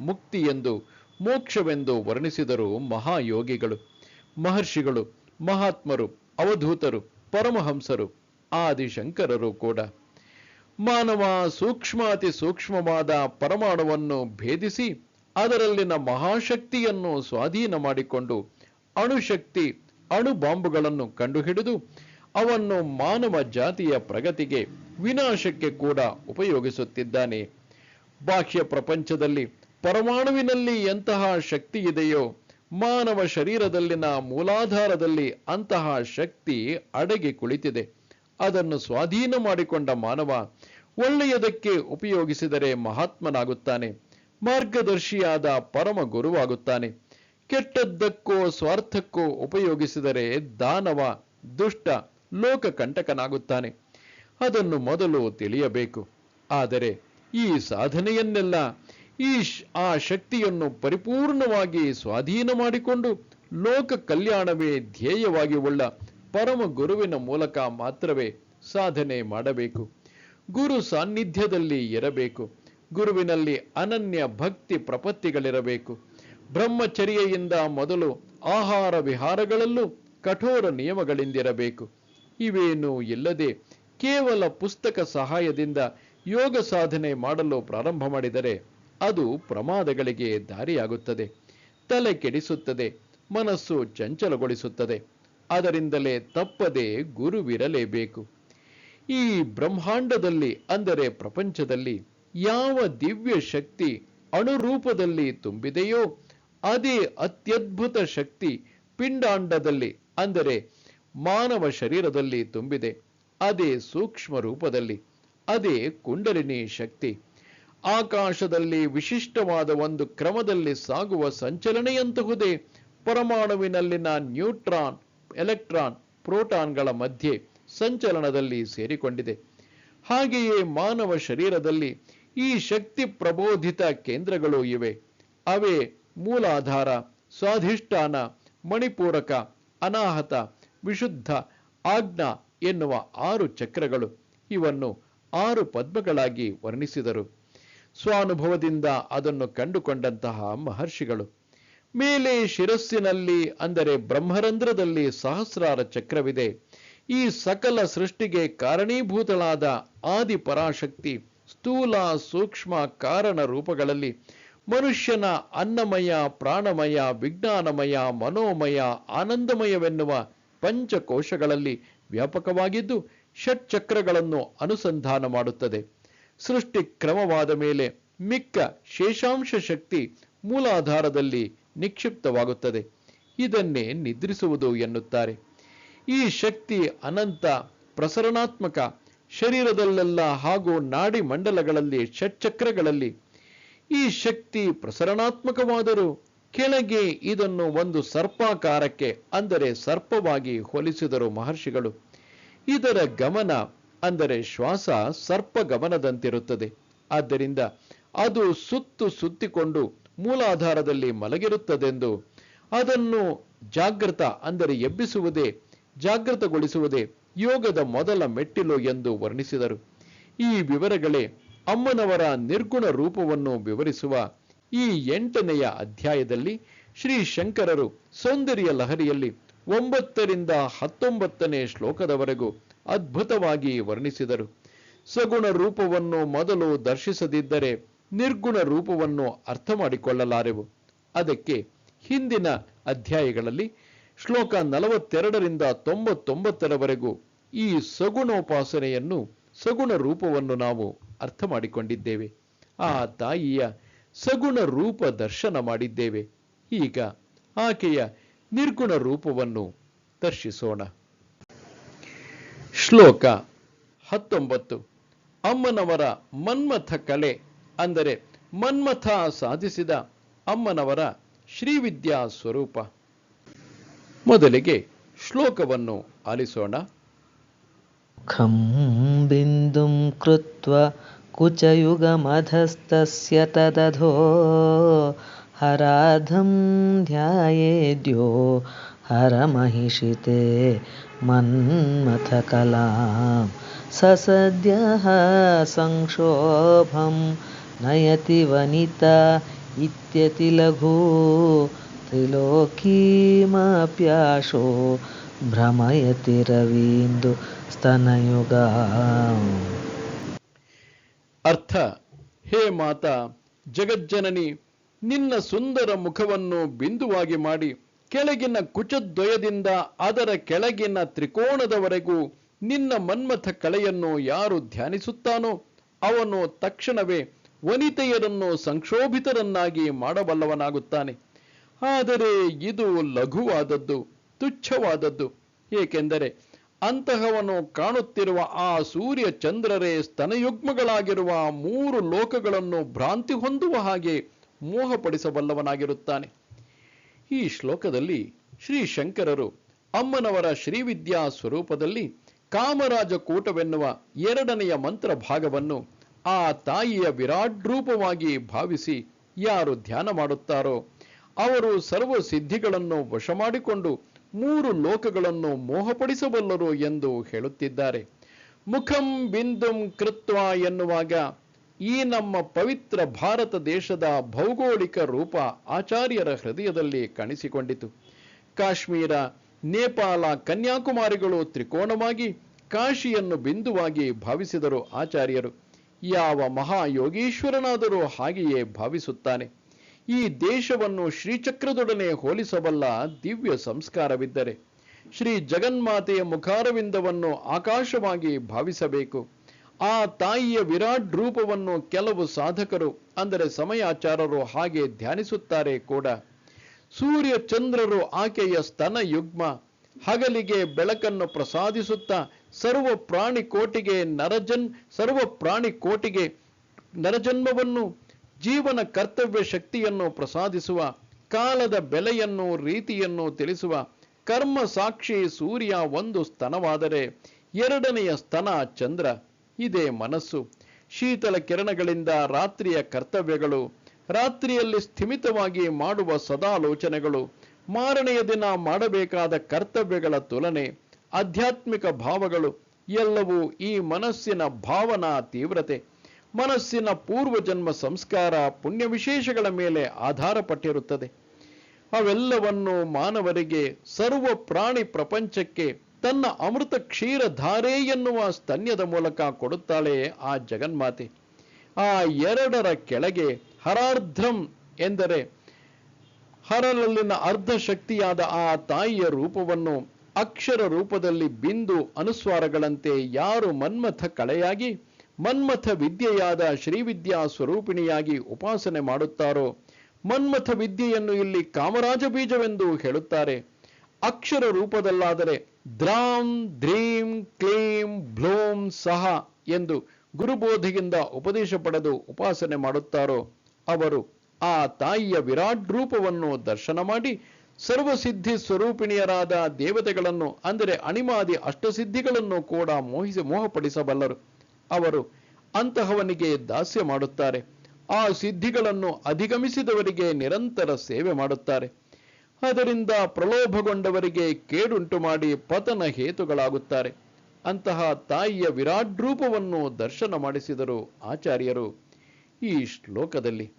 ಮುಕ್ತಿ ಎಂದು, ಮೋಕ್ಷವೆಂದು ವರ್ಣಿಸಿದರು ಮಹಾಯೋಗಿಗಳು. ಮಹರ್ಷಿಗಳು, ಮಹಾತ್ಮರು, ಅವಧೂತರು, ಪರಮಹಂಸರು, ಆದಿಶಂಕರರು ಕೂಡ. ಮಾನವ ಸೂಕ್ಷ್ಮಾತಿ ಸೂಕ್ಷ್ಮವಾದ ಪರಮಾಣುವನ್ನು ಭೇದಿಸಿ, ಅದರಲ್ಲಿನ ಮಹಾಶಕ್ತಿಯನ್ನು ಸ್ವಾಧೀನ ಮಾಡಿಕೊಂಡು ಅಣುಶಕ್ತಿ ಅಣು ಬಾಂಬುಗಳನ್ನು ಕಂಡುಹಿಡಿದು, ಅವನ್ನು ಮಾನವ ಜಾತಿಯ ಪ್ರಗತಿಗೆ ವಿನಾಶಕ್ಕೆ ಕೂಡ ಉಪಯೋಗಿಸುತ್ತಿದ್ದಾನೆ. ಬಾಹ್ಯ ಪ್ರಪಂಚದಲ್ಲಿ ಪರಮಾಣುವಿನಲ್ಲಿ ಎಂತಹ ಶಕ್ತಿ ಇದೆಯೋ, ಮಾನವ ಶರೀರದಲ್ಲಿನ ಮೂಲಾಧಾರದಲ್ಲಿ ಅಂತಹ ಶಕ್ತಿ ಅಡಗಿ ಕುಳಿತಿದೆ. ಅದನ್ನು ಸ್ವಾಧೀನ ಮಾಡಿಕೊಂಡ ಮಾನವ ಒಳ್ಳೆಯದಕ್ಕೆ ಉಪಯೋಗಿಸಿದರೆ ಮಹಾತ್ಮನಾಗುತ್ತಾನೆ, ಮಾರ್ಗದರ್ಶಿಯಾದ ಪರಮ ಗುರುವಾಗುತ್ತಾನೆ. ಕೆಟ್ಟದ್ದಕ್ಕೋ ಸ್ವಾರ್ಥಕ್ಕೋ ಉಪಯೋಗಿಸಿದರೆ ದಾನವ, ದುಷ್ಟ, ಲೋಕಕಂಟಕನಾಗುತ್ತಾನೆ. ಅದನ್ನು ಮೊದಲು ತಿಳಿಯಬೇಕು. ಆದರೆ ಈ ಸಾಧನೆಯನ್ನೆಲ್ಲ ಈ ಆ ಶಕ್ತಿಯನ್ನು ಪರಿಪೂರ್ಣವಾಗಿ ಸ್ವಾಧೀನ ಮಾಡಿಕೊಂಡು ಲೋಕ ಕಲ್ಯಾಣವೇ ಧ್ಯೇಯವಾಗಿ ಉಳ್ಳ ಪರಮ ಗುರುವಿನ ಮೂಲಕ ಮಾತ್ರವೇ ಸಾಧನೆ ಮಾಡಬೇಕು. ಗುರು ಸಾನ್ನಿಧ್ಯದಲ್ಲಿ ಇರಬೇಕು. ಗುರುವಿನಲ್ಲಿ ಅನನ್ಯ ಭಕ್ತಿ ಪ್ರಪತ್ತಿಗಳಿರಬೇಕು. ಬ್ರಹ್ಮಚರ್ಯೆಯಿಂದ ಮೊದಲು ಆಹಾರ ವಿಹಾರಗಳಲ್ಲೂ ಕಠೋರ ನಿಯಮಗಳಿಂದಿರಬೇಕು. ಇವೇನೂ ಇಲ್ಲದೆ ಕೇವಲ ಪುಸ್ತಕ ಸಹಾಯದಿಂದ ಯೋಗ ಸಾಧನೆ ಮಾಡಲು ಪ್ರಾರಂಭ ಮಾಡಿದರೆ ಅದು ಪ್ರಮಾದಗಳಿಗೆ ದಾರಿಯಾಗುತ್ತದೆ. ತಲೆ ಕೆಡಿಸುತ್ತದೆ, ಮನಸ್ಸು ಚಂಚಲಗೊಳಿಸುತ್ತದೆ. ಅದರಿಂದಲೇ ತಪ್ಪದೆ ಗುರುವಿರಲೇಬೇಕು. ಈ ಬ್ರಹ್ಮಾಂಡದಲ್ಲಿ, ಅಂದರೆ ಪ್ರಪಂಚದಲ್ಲಿ, ಯಾವ ದಿವ್ಯ ಶಕ್ತಿ ಅಣುರೂಪದಲ್ಲಿ ತುಂಬಿದೆಯೋ, ಅದೇ ಅತ್ಯದ್ಭುತ ಶಕ್ತಿ ಪಿಂಡಾಂಡದಲ್ಲಿ, ಅಂದರೆ ಮಾನವ ಶರೀರದಲ್ಲಿ ತುಂಬಿದೆ. ಅದೇ ಸೂಕ್ಷ್ಮ ರೂಪದಲ್ಲಿ ಅದೇ ಕುಂಡಲಿನಿ ಶಕ್ತಿ. ಆಕಾಶದಲ್ಲಿ ವಿಶಿಷ್ಟವಾದ ಒಂದು ಕ್ರಮದಲ್ಲಿ ಸಾಗುವ ಸಂಚಲನೆಯಂತಹುದೇ ಪರಮಾಣುವಿನಲ್ಲಿನ ನ್ಯೂಟ್ರಾನ್, ಎಲೆಕ್ಟ್ರಾನ್, ಪ್ರೋಟಾನ್ಗಳ ಮಧ್ಯೆ ಸಂಚಲನದಲ್ಲಿ ಸೇರಿಕೊಂಡಿದೆ. ಹಾಗೆಯೇ ಮಾನವ ಶರೀರದಲ್ಲಿ ಈ ಶಕ್ತಿ ಪ್ರಬೋಧಿತ ಕೇಂದ್ರಗಳು ಇವೆ. ಅವೇ ಮೂಲಾಧಾರ, ಸ್ವಾಧಿಷ್ಠಾನ, ಮಣಿಪೂರಕ, ಅನಾಹತ, ವಿಶುದ್ಧ, ಆಜ್ಞಾ ಎನ್ನುವ ಆರು ಚಕ್ರಗಳು. ಇವನ್ನು ಆರು ಪದ್ಮಗಳಾಗಿ ವರ್ಣಿಸಿದರು. ಸ್ವಾನುಭವದಿಂದ ಅದನ್ನು ಕಂಡುಕೊಂಡಂತಹ ಮಹರ್ಷಿಗಳು. ಮೇಲೆ ಶಿರಸ್ಸಿನಲ್ಲಿ, ಅಂದರೆ ಬ್ರಹ್ಮರಂಧ್ರದಲ್ಲಿ ಸಹಸ್ರಾರ ಚಕ್ರವಿದೆ. ಈ ಸಕಲ ಸೃಷ್ಟಿಗೆ ಕಾರಣೀಭೂತಳಾದ ಆದಿ ಪರಾಶಕ್ತಿ ಸ್ಥೂಲ ಸೂಕ್ಷ್ಮ ಕಾರಣ ರೂಪಗಳಲ್ಲಿ ಮನುಷ್ಯನ ಅನ್ನಮಯ, ಪ್ರಾಣಮಯ, ವಿಜ್ಞಾನಮಯ, ಮನೋಮಯ, ಆನಂದಮಯವೆನ್ನುವ ಪಂಚಕೋಶಗಳಲ್ಲಿ ವ್ಯಾಪಕವಾಗಿದ್ದು ಷಟ್ಚಕ್ರಗಳನ್ನು ಅನುಸಂಧಾನ ಮಾಡುತ್ತದೆ. ಸೃಷ್ಟಿ ಕ್ರಮವಾದ ಮೇಲೆ ಮಿಕ್ಕ ಶೇಷಾಂಶ ಶಕ್ತಿ ಮೂಲಾಧಾರದಲ್ಲಿ ನಿಕ್ಷಿಪ್ತವಾಗುತ್ತದೆ. ಇದನ್ನೇ ನಿದ್ರಿಸುವುದು ಎನ್ನುತ್ತಾರೆ. ಈ ಶಕ್ತಿ ಅನಂತ, ಪ್ರಸರಣಾತ್ಮಕ, ಶರೀರದಲ್ಲೆಲ್ಲ ಹಾಗೂ ನಾಡಿ ಮಂಡಲಗಳಲ್ಲಿ, ಷಟ್ಚಕ್ರಗಳಲ್ಲಿ ಈ ಶಕ್ತಿ ಪ್ರಸರಣಾತ್ಮಕವಾದರೂ ಕೆಳಗೆ ಇದನ್ನು ಒಂದು ಸರ್ಪಾಕಾರಕ್ಕೆ, ಅಂದರೆ ಸರ್ಪವಾಗಿ ಹೋಲಿಸಿದರು ಮಹರ್ಷಿಗಳು. ಇದರ ಗಮನ ಅಂದರೆ ಶ್ವಾಸ ಸರ್ಪ ಗಮನದಂತಿರುತ್ತದೆ. ಆದ್ದರಿಂದ ಅದು ಸುತ್ತು ಸುತ್ತಿಕೊಂಡು ಮೂಲಾಧಾರದಲ್ಲಿ ಮಲಗಿರುತ್ತದೆಂದು ಅದನ್ನು ಜಾಗೃತ ಅಂದರೆ ಎಬ್ಬಿಸುವುದೇ ಜಾಗೃತಗೊಳಿಸುವುದೇ ಯೋಗದ ಮೊದಲ ಮೆಟ್ಟಿಲು ಎಂದು ವರ್ಣಿಸಿದರು. ಈ ವಿವರಗಳೇ ಅಮ್ಮನವರ ನಿರ್ಗುಣ ರೂಪವನ್ನು ವಿವರಿಸುವ ಈ ಎಂಟನೆಯ ಅಧ್ಯಾಯದಲ್ಲಿ ಶ್ರೀ ಶಂಕರರು ಸೌಂದರ್ಯ ಲಹರಿಯಲ್ಲಿ ಒಂಬತ್ತರಿಂದ ಹತ್ತೊಂಬತ್ತನೇ ಶ್ಲೋಕದವರೆಗೂ ಅದ್ಭುತವಾಗಿ ವರ್ಣಿಸಿದರು. ಸಗುಣ ರೂಪವನ್ನು ಮೊದಲು ದರ್ಶಿಸದಿದ್ದರೆ ನಿರ್ಗುಣ ರೂಪವನ್ನು ಅರ್ಥ ಮಾಡಿಕೊಳ್ಳಲಾರೆವು ಅದಕ್ಕೆ ಹಿಂದಿನ ಅಧ್ಯಾಯಗಳಲ್ಲಿ ಶ್ಲೋಕ ನಲವತ್ತೆರಡರಿಂದ ತೊಂಬತ್ತೊಂಬತ್ತರವರೆಗೂ ಈ ಸಗುಣೋಪಾಸನೆಯನ್ನು ಸಗುಣ ರೂಪವನ್ನು ನಾವು ಅರ್ಥ ಮಾಡಿಕೊಂಡಿದ್ದೇವೆ ಆ ತಾಯಿಯ ಸಗುಣ ರೂಪ ದರ್ಶನ ಮಾಡಿದ್ದೇವೆ. ಈಗ ಆಕೆಯ ನಿರ್ಗುಣ ರೂಪವನ್ನು ದರ್ಶಿಸೋಣ. ಶ್ಲೋಕ ಹತ್ತೊಂಬತ್ತು. ಅಮ್ಮನವರ ಮನ್ಮಥ ಕಲೆ ಅಂದರೆ ಮನ್ಮಥ ಸಾಧಿಸಿದ ಅಮ್ಮನವರ ಶ್ರೀವಿದ್ಯಾ ಸ್ವರೂಪ. ಮೊದಲಿಗೆ ಶ್ಲೋಕವನ್ನು ಆಲಿಸೋಣ. ಖಂ ಬಿಂದುಂ ಕೃತ್ವ ಕುಚಯುಗಮಧಸ್ತಸ್ಯ ತದಧೋ ಹರಾಧಂ ಧ್ಯಾಯೇದ್ಯೋ ಹರಮಹಿಷಿತೆ ಮನ್ಮಥಕಲಾಂ ಸಸದ್ಯಃ ಸಂಕ್ಷೋಭಂ ನಯತಿ ವನಿತಾ ಇತ್ಯತಿಲಘು ತ್ರಿಲೋಕೀಮಪ್ಯಾಶೋ ಭ್ರಮಯತಿ ರವೀಂದು ಸ್ತನಯುಗ. ಅರ್ಥ. ಹೇ ಮಾತಾ, ಜಗಜ್ಜನನಿ, ನಿನ್ನ ಸುಂದರ ಮುಖವನ್ನು ಬಿಂದುವಾಗಿ ಮಾಡಿ ಕೆಳಗಿನ ಕುಚದ್ವಯದಿಂದ ಅದರ ಕೆಳಗಿನ ತ್ರಿಕೋಣದವರೆಗೂ ನಿನ್ನ ಮನ್ಮಥ ಕಳೆಯನ್ನು ಯಾರು ಧ್ಯಾನಿಸುತ್ತಾನೋ ಅವನು ತಕ್ಷಣವೇ ವನಿತೆಯರನ್ನು ಸಂಕ್ಷೋಭಿತರನ್ನಾಗಿ ಮಾಡಬಲ್ಲವನಾಗುತ್ತಾನೆ. ಆದರೆ ಇದು ಲಘುವಾದದ್ದು, ತುಚ್ಛವಾದದ್ದು. ಏಕೆಂದರೆ ಅಂತಹವನು ಕಾಣುತ್ತಿರುವ ಆ ಸೂರ್ಯ ಚಂದ್ರರೇ ಸ್ತನಯುಗ್ಮಗಳಾಗಿರುವ ಮೂರು ಲೋಕಗಳನ್ನು ಭ್ರಾಂತಿ ಹೊಂದುವ ಹಾಗೆ ಮೋಹಪಡಿಸಬಲ್ಲವನಾಗಿರುತ್ತಾನೆ. ಈ ಶ್ಲೋಕದಲ್ಲಿ ಶ್ರೀ ಶಂಕರರು ಅಮ್ಮನವರ ಶ್ರೀವಿದ್ಯಾ ಸ್ವರೂಪದಲ್ಲಿ ಕಾಮರಾಜ ಕೂಟವೆನ್ನುವ ಎರಡನೆಯ ಮಂತ್ರ ಭಾಗವನ್ನು ಆ ತಾಯಿಯ ವಿರಾಟ್ ರೂಪವಾಗಿ ಭಾವಿಸಿ ಯಾರು ಧ್ಯಾನ ಮಾಡುತ್ತಾರೋ, ಅವರು ಸರ್ವ ಸಿದ್ಧಿಗಳನ್ನು ವಶ ಮಾಡಿಕೊಂಡು ಮೂರು ಲೋಕಗಳನ್ನು ಮೋಹಪಡಿಸಬಲ್ಲರು ಎಂದು ಹೇಳುತ್ತಿದ್ದಾರೆ. ಮುಖಂ ಬಿಂದುಂ ಕೃತ್ವ ಎನ್ನುವಾಗ ಈ ನಮ್ಮ ಪವಿತ್ರ ಭಾರತ ದೇಶದ ಭೌಗೋಳಿಕ ರೂಪ ಆಚಾರ್ಯರ ಹೃದಯದಲ್ಲಿ ಕಾಣಿಸಿಕೊಂಡಿತು. ಕಾಶ್ಮೀರ, ನೇಪಾಳ ಕನ್ಯಾಕುಮಾರಿಗಳು ತ್ರಿಕೋಣವಾಗಿ ಕಾಶಿಯನ್ನು ಬಿಂದುವಾಗಿ ಭಾವಿಸಿದರು ಆಚಾರ್ಯರು. ಯಾವ ಮಹಾಯೋಗೀಶ್ವರನಾದರೂ ಹಾಗೆಯೇ ಭಾವಿಸುತ್ತಾನೆ. ಈ ದೇಶವನ್ನು ಶ್ರೀಚಕ್ರದೊಡನೆ ಹೋಲಿಸಬಲ್ಲ ದಿವ್ಯ ಸಂಸ್ಕಾರವಿದ್ದರೆ ಶ್ರೀ ಜಗನ್ಮಾತೆಯ ಮುಖಾರವಿಂದವನ್ನು ಆಕಾಶವಾಗಿ ಭಾವಿಸಬೇಕು. ಆ ತಾಯಿಯ ವಿರಾಟ್ ರೂಪವನ್ನು ಕೆಲವು ಸಾಧಕರು, ಅಂದರೆ ಸಮಯಾಚಾರರು ಹಾಗೆ ಧ್ಯಾನಿಸುತ್ತಾರೆ ಕೂಡ. ಸೂರ್ಯ ಚಂದ್ರರು ಆಕೆಯ ಸ್ತನ ಯುಗ್ಮ, ಹಗಲಿಗೆ ಬೆಳಕನ್ನು ಪ್ರಸಾದಿಸುತ್ತಾ, ಸರ್ವ ಪ್ರಾಣಿ ಕೋಟಿಗೆ ನರಜನ್, ಸರ್ವ ಪ್ರಾಣಿ ಕೋಟಿಗೆ ನರಜನ್ಮವನ್ನು, ಜೀವನ ಕರ್ತವ್ಯ ಶಕ್ತಿಯನ್ನು ಪ್ರಸಾದಿಸುವ, ಕಾಲದ ಬೆಲೆಯನ್ನು, ರೀತಿಯನ್ನು ತಿಳಿಸುವ, ಕರ್ಮ ಸಾಕ್ಷಿ ಸೂರ್ಯ ಒಂದು ಸ್ತನವಾದರೆ, ಎರಡನೆಯ ಸ್ತನ ಚಂದ್ರ. ಇದೇ ಮನಸ್ಸು. ಶೀತಲ ಕಿರಣಗಳಿಂದ ರಾತ್ರಿಯ ಕರ್ತವ್ಯಗಳು, ರಾತ್ರಿಯಲ್ಲಿ ಸ್ಥಿಮಿತವಾಗಿ ಮಾಡುವ ಸದಾಲೋಚನೆಗಳು, ಮಾರನೆಯ ದಿನ ಮಾಡಬೇಕಾದ ಕರ್ತವ್ಯಗಳ ತುಲನೆ, ಆಧ್ಯಾತ್ಮಿಕ ಭಾವಗಳು, ಎಲ್ಲವೂ ಈ ಮನಸ್ಸಿನ ಭಾವನಾ ತೀವ್ರತೆ. ಮನಸ್ಸಿನ ಪೂರ್ವಜನ್ಮ ಸಂಸ್ಕಾರ ಪುಣ್ಯ ವಿಶೇಷಗಳ ಮೇಲೆ ಆಧಾರಪಟ್ಟಿರುತ್ತದೆ. ಅವೆಲ್ಲವನ್ನು ಮಾನವರಿಗೆ, ಸರ್ವ ಪ್ರಾಣಿ ಪ್ರಪಂಚಕ್ಕೆ ತನ್ನ ಅಮೃತ ಕ್ಷೀರ ಧಾರೆ ಎನ್ನುವ ಸ್ತನ್ಯದ ಮೂಲಕ ಕೊಡುತ್ತಾಳೆ ಆ ಜಗನ್ಮಾತೆ. ಆ ಎರಡರ ಕೆಳಗೆ ಹರಾರ್ಧ್ರಂ ಎಂದರೆ ಹರಲಲ್ಲಿನ ಅರ್ಧ ಶಕ್ತಿಯಾದ ಆ ತಾಯಿಯ ರೂಪವನ್ನು ಅಕ್ಷರ ರೂಪದಲ್ಲಿ ಬಿಂದು ಅನುಸ್ವಾರಗಳಂತೆ ಯಾರು ಮನ್ಮಥ ಕಳೆಯಾಗಿ ಮನ್ಮಥ ವಿದ್ಯೆಯಾದ ಶ್ರೀವಿದ್ಯಾ ಸ್ವರೂಪಿಣಿಯಾಗಿ ಉಪಾಸನೆ ಮಾಡುತ್ತಾರೋ, ಮನ್ಮಥ ವಿದ್ಯೆಯನ್ನು ಇಲ್ಲಿ ಕಾಮರಾಜ ಬೀಜವೆಂದು ಹೇಳುತ್ತಾರೆ. ಅಕ್ಷರ ರೂಪದಲ್ಲಾದರೆ ದ್ರಾಂ, ದ್ರೀಂ, ಕ್ಲೀಂ, ಬ್ಲೋಂ ಸಹ ಎಂದು ಗುರುಬೋಧಿಯಿಂದ ಉಪದೇಶ ಪಡೆದು ಉಪಾಸನೆ ಮಾಡುತ್ತಾರೋ ಅವರು ಆ ತಾಯಿಯ ವಿರಾಟ್ ರೂಪವನ್ನು ದರ್ಶನ ಮಾಡಿ ಸರ್ವಸಿದ್ಧಿ ಸ್ವರೂಪಿಣಿಯರಾದ ದೇವತೆಗಳನ್ನು, ಅಂದರೆ ಅಣಿಮಾದಿ ಅಷ್ಟಸಿದ್ಧಿಗಳನ್ನು ಕೂಡ ಮೋಹಿಸಿ ಮೋಹಪಡಿಸಬಲ್ಲರು. ಅವರು ಅಂತಹವನಿಗೆ ದಾಸ್ಯ ಮಾಡುತ್ತಾರೆ. ಆ ಸಿದ್ಧಿಗಳನ್ನು ಅಧಿಗಮಿಸಿದವರಿಗೆ ನಿರಂತರ ಸೇವೆ ಮಾಡುತ್ತಾರೆ. ಅದರಿಂದ ಪ್ರಲೋಭಗೊಂಡವರಿಗೆ ಕೇಡುಂಟು ಮಾಡಿ ಪತನ ಹೇತುಗಳಾಗುತ್ತಾರೆ. ಅಂತಹ ತಾಯಿಯ ವಿರಾಟ್ ರೂಪವನ್ನು ದರ್ಶನ ಮಾಡಿಸಿದರು ಆಚಾರ್ಯರು. ಈ ಶ್ಲೋಕದಲ್ಲಿ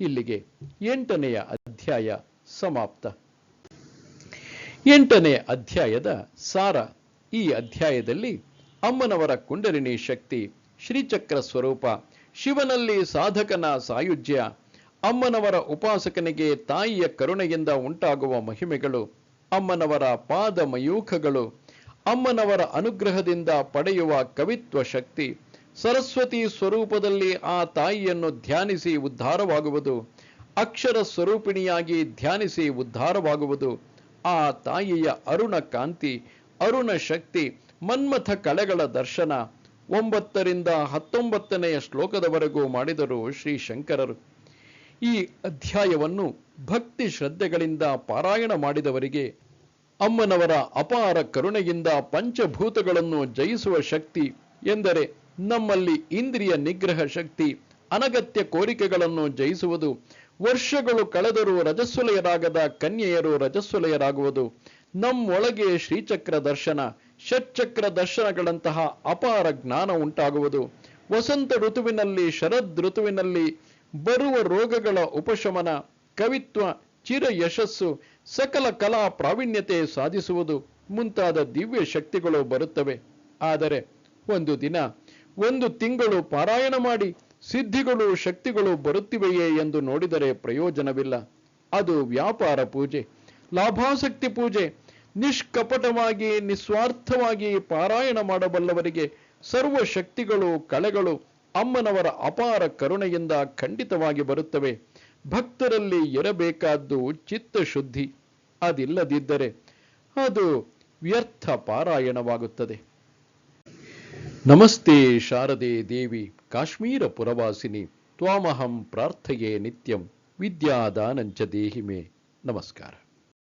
ಇಲ್ಲಿಗೆ ಎಂಟನೆಯ ಅಧ್ಯಾಯ ಸಮಾಪ್ತ. ಎಂಟನೆಯ ಅಧ್ಯಾಯದ ಸಾರ. ಈ ಅಧ್ಯಾಯದಲ್ಲಿ ಅಮ್ಮನವರ ಕುಂಡಲಿನಿ ಶಕ್ತಿ, ಶ್ರೀಚಕ್ರ ಸ್ವರೂಪ, ಶಿವನಲ್ಲಿ ಸಾಧಕನ ಸಾಯುಜ್ಯ ಅಮ್ಮನವರ ಉಪಾಸಕನಿಗೆ ತಾಯಿಯ ಕರುಣೆಯಿಂದ ಉಂಟಾಗುವ ಮಹಿಮೆಗಳು, ಅಮ್ಮನವರ ಪಾದ ಮಯೂಖಗಳು ಅಮ್ಮನವರ ಅನುಗ್ರಹದಿಂದ ಪಡೆಯುವ ಕವಿತ್ವ ಶಕ್ತಿ, ಸರಸ್ವತಿ ಸ್ವರೂಪದಲ್ಲಿ ಆ ತಾಯಿಯನ್ನು ಧ್ಯಾನಿಸಿ ಉದ್ಧಾರವಾಗುವುದು, ಅಕ್ಷರ ಸ್ವರೂಪಿಣಿಯಾಗಿ ಧ್ಯಾನಿಸಿ ಉದ್ಧಾರವಾಗುವುದು, ಆ ತಾಯಿಯ ಅರುಣ ಕಾಂತಿ, ಅರುಣ ಶಕ್ತಿ, ಮನ್ಮಥ ಕಲೆಗಳ ದರ್ಶನ, ಒಂಬತ್ತರಿಂದ ಹತ್ತೊಂಬತ್ತನೆಯ ಶ್ಲೋಕದವರೆಗೂ ಮಾಡಿದರು ಶ್ರೀ ಶಂಕರರು. ಈ ಅಧ್ಯಾಯವನ್ನು ಭಕ್ತಿ ಶ್ರದ್ಧೆಗಳಿಂದ ಪಾರಾಯಣ ಮಾಡಿದವರಿಗೆ ಅಮ್ಮನವರ ಅಪಾರ ಕರುಣೆಯಿಂದ ಪಂಚಭೂತಗಳನ್ನು ಜಯಿಸುವ ಶಕ್ತಿ ಎಂದರೆ ನಮ್ಮಲ್ಲಿ ಇಂದ್ರಿಯ ನಿಗ್ರಹ ಶಕ್ತಿ, ಅನಗತ್ಯ ಕೋರಿಕೆಗಳನ್ನು ಜಯಿಸುವುದು, ವರ್ಷಗಳು ಕಳೆದರೂ ರಜಸ್ವಲೆಯರಾಗದ ಕನ್ಯೆಯರು ರಜಸ್ವಲಯರಾಗುವುದು ನಮ್ಮೊಳಗೆ ಶ್ರೀಚಕ್ರ ದರ್ಶನ, ಷಟ್ಚಕ್ರ ದರ್ಶನಗಳಂತಹ ಅಪಾರ ಜ್ಞಾನ ಉಂಟಾಗುವುದು, ವಸಂತ ಋತುವಿನಲ್ಲಿ, ಶರದ್ ಋತುವಿನಲ್ಲಿ ಬರುವ ರೋಗಗಳ ಉಪಶಮನ, ಕವಿತ್ವ, ಚಿರ ಯಶಸ್ಸು, ಸಕಲ ಕಲಾ ಪ್ರಾವೀಣ್ಯತೆ ಸಾಧಿಸುವುದು ಮುಂತಾದ ದಿವ್ಯ ಶಕ್ತಿಗಳು ಬರುತ್ತವೆ. ಆದರೆ ಒಂದು ದಿನ, ಒಂದು ತಿಂಗಳು ಪಾರಾಯಣ ಮಾಡಿ ಸಿದ್ಧಿಗಳು ಶಕ್ತಿಗಳು ಬರುತ್ತಿವೆಯೇ ಎಂದು ನೋಡಿದರೆ ಪ್ರಯೋಜನವಿಲ್ಲ. ಅದು ವ್ಯಾಪಾರ ಪೂಜೆ, ಲಾಭಾಸಕ್ತಿ ಪೂಜೆ, ನಿಷ್ಕಪಟವಾಗಿ, ನಿಸ್ವಾರ್ಥವಾಗಿ ಪಾರಾಯಣ ಮಾಡಬಲ್ಲವರಿಗೆ ಸರ್ವ ಶಕ್ತಿಗಳು ಕಳೆಗಳು ಅಮ್ಮನವರ ಅಪಾರ ಕರುಣೆಯಿಂದ ಖಂಡಿತವಾಗಿ ಬರುತ್ತವೆ. ಭಕ್ತರಲ್ಲಿ ಇರಬೇಕಾದ್ದು ಚಿತ್ತಶುದ್ಧಿ. ಅದಿಲ್ಲದಿದ್ದರೆ ಅದು ವ್ಯರ್ಥ ಪಾರಾಯಣವಾಗುತ್ತದೆ. ನಮಸ್ತೆ ಶಾರದೆ ದೇವಿ, ಕಾಶ್ಮೀರ ಪುರವಾಸಿನಿ. ತ್ವಾಮಹಂ ಪ್ರಾರ್ಥೆಯೇ ನಿತ್ಯಂ. ವಿದ್ಯಾದಾನಂಚ ದೇಹಿಮೆ. ನಮಸ್ಕಾರ.